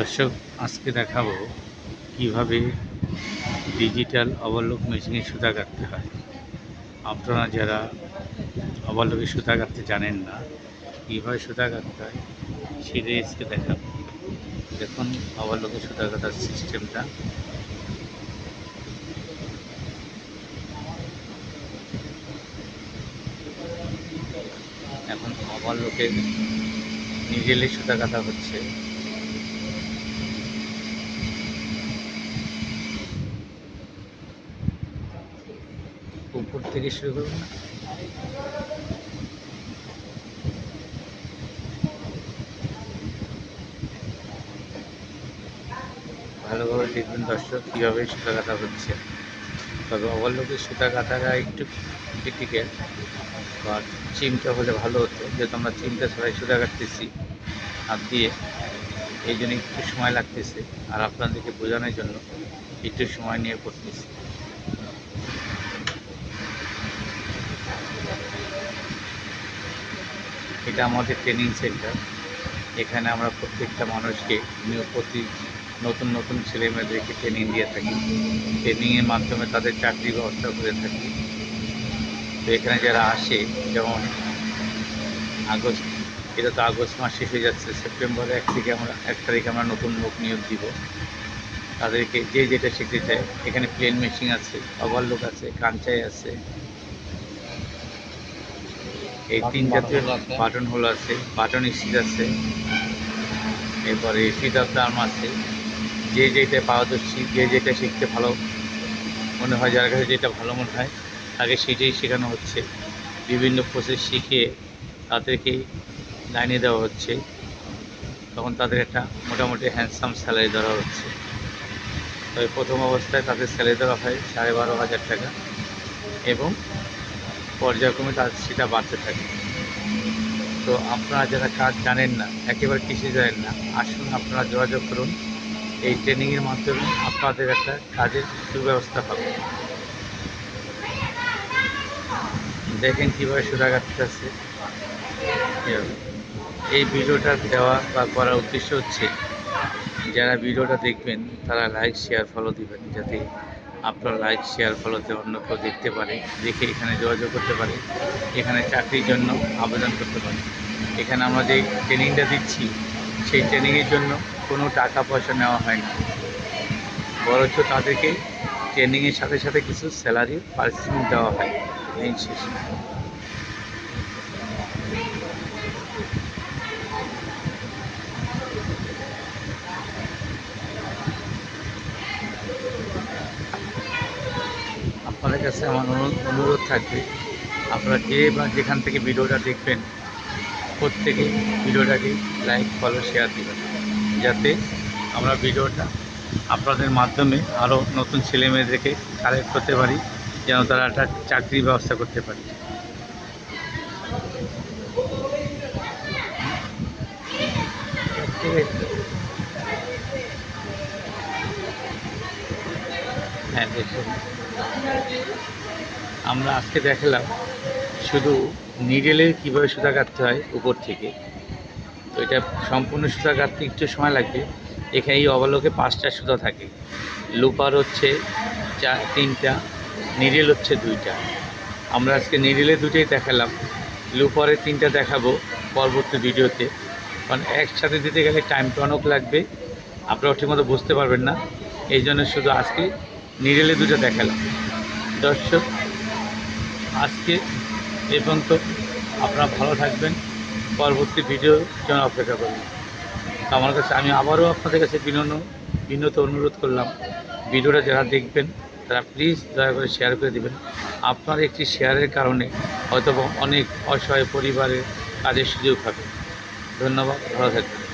দর্শক, আজকে দেখাবো কীভাবে ডিজিটাল অবলোক মেশিনে সুতা কাটতে হয়। আপনারা যারা অবলোকে সুতা কাটতে জানেন না, কীভাবে সুতা কাটতে হয় সেটাই আজকে দেখাবো। দেখুন, অবলোকে সুতা কাটার সিস্টেমটা এখন অবলোকে নিজেলে সুতা কাটা হচ্ছে উপর থেকে শুরু করব। ভালোভাবে দেখবেন দর্শক, কীভাবে সুতা কাটা হচ্ছে। তবে অবলোকে সুতা কাটাটা একটু ক্রিটিক্যাল বা চিমটা হলে ভালো হতো। যেহেতু আমরা চিমটা সবাই সুতা কাটতেছি, হাত দিয়ে, এই জন্য একটু সময় লাগতেছে। আর আপনাদেরকে বোঝানোর জন্য একটু সময় নিয়ে করতেছি। এটা আমাদের ট্রেনিং সেন্টার এখানে আমরা প্রত্যেকটা মানুষকে প্রতি নতুন নতুন ছেলে মেয়েদেরকে ট্রেনিং দিয়ে থাকি। ট্রেনিংয়ের মাধ্যমে তাদের চাকরির ব্যবস্থা করে থাকি। তো এখানে যারা আসে, যেমন আগস্ট, এটা তো আগস্ট মাস শেষ হয়ে যাচ্ছে, সেপ্টেম্বরে এক থেকে আমরা, এক তারিখে আমরা নতুন লোক নিয়োগ দিব। তাদেরকে যে যেটা শিখতে চায়, এখানে প্লেন মেশিন আছে ওভারলোক আছে, কাঞ্চাই আছে। এই তিন জাতীয় বাটন হোল আছে বাটন স্টিচ আছে এরপরে ফিদার আর্ম আছে। যে যেটা পারদর্শী যে যেটা শিখতে ভালো মনে হয় যার কাছে যেটা ভালো মনে হয় তাকে সেটাই শেখানো হচ্ছে। বিভিন্ন প্রসেস শিখিয়ে তাদেরকে লাইনে দেওয়া হচ্ছে। তখন তাদের একটা মোটামুটি হ্যান্ডসাম স্যালারি দেওয়া হচ্ছে। তবে প্রথম অবস্থায় তাদের স্যালারি দেওয়া হয় সাড়ে বারো হাজার টাকা। এবং পর্যায়ক্রমে তার সেটা বাড়তে থাকে। তো আপনারা যারা কাজ জানেন না, একেবারে কিছু জানেন না, আসুন আপনারা যোগাযোগ করুন। এই ট্রেনিংয়ের মাধ্যমে আপনাদের একটা কাজের সুব্যবস্থা হবে দেখেন কীভাবে সুতা কাটতেছে। এই ভিডিওটা দেওয়া বা করার উদ্দেশ্য হচ্ছে, যারা ভিডিওটা দেখবেন, তারা লাইক শেয়ার ফলো দিবেন, যাতে আপনার লাইক শেয়ার ফলোতে অন্য কেউ দেখতে পারে, দেখে এখানে যোগাযোগ করতে পারে, এখানে চাকরির জন্য আবেদন করতে পারে। এখানে আমরা যে ট্রেনিংটা দিচ্ছি, সেই ট্রেনিংয়ের জন্য কোনো টাকা পয়সা নেওয়া হয় না। বরঞ্চ তাদেরকে ট্রেনিংয়ের সাথে সাথে কিছু স্যালারি পারিশ্রমিক দেওয়া হয় এই শেষে আপনাদের কাছে আমার অনুরোধ থাকবে, আপনারা যে বা যেখান থেকে ভিডিওটা দেখবেন প্রত্যেকে ভিডিওটাকে লাইক ফলো শেয়ার দেবেন। যাতে আমরা ভিডিওটা আপনাদের মাধ্যমে আরও নতুন ছেলে মেয়েদেরকে কালেক্ট করতে পারি, যেন তারা একটা চাকরির ব্যবস্থা করতে পারে। হ্যাঁ দেখুন। আমরা আজকে দেখালাম শুধু নিডেলে কীভাবে সুতা কাটতে হয় উপর থেকে। তো এটা সম্পূর্ণ সুতা কাটতে একটু সময় লাগবে। এখানে এই অবলোকে পাঁচটা সুতা থাকে। লুপার হচ্ছে চা, তিনটা নিডেল হচ্ছে দুইটা। আমরা আজকে নিডেলে দুটোই দেখালাম। লুপারের তিনটা দেখাবো পরবর্তী ভিডিওতে। কারণ একসাথে দিতে গেলে টাইমটা অনেক লাগবে। আপনারা ঠিকমতো বুঝতে পারবেন না। এই জন্য শুধু আজকে নিডেলে দুটো দেখালাম। দর্শক, আজকে এই পর্যন্ত। আপনারা ভালো থাকবেন। পরবর্তী ভিডিওর জন্য অপেক্ষা করবেন। আমার কাছে, আমি আবারও আপনাদের কাছে বিনম্র বিনত অনুরোধ করলাম। ভিডিওটা যারা দেখবেন, তারা প্লিজ দয়া করে শেয়ার করে দেবেন। আপনার একটি শেয়ারের কারণে হয়তো অনেক অসহায় পরিবারের কাজের সুযোগ হবে। ধন্যবাদ, ভালো থাকবেন।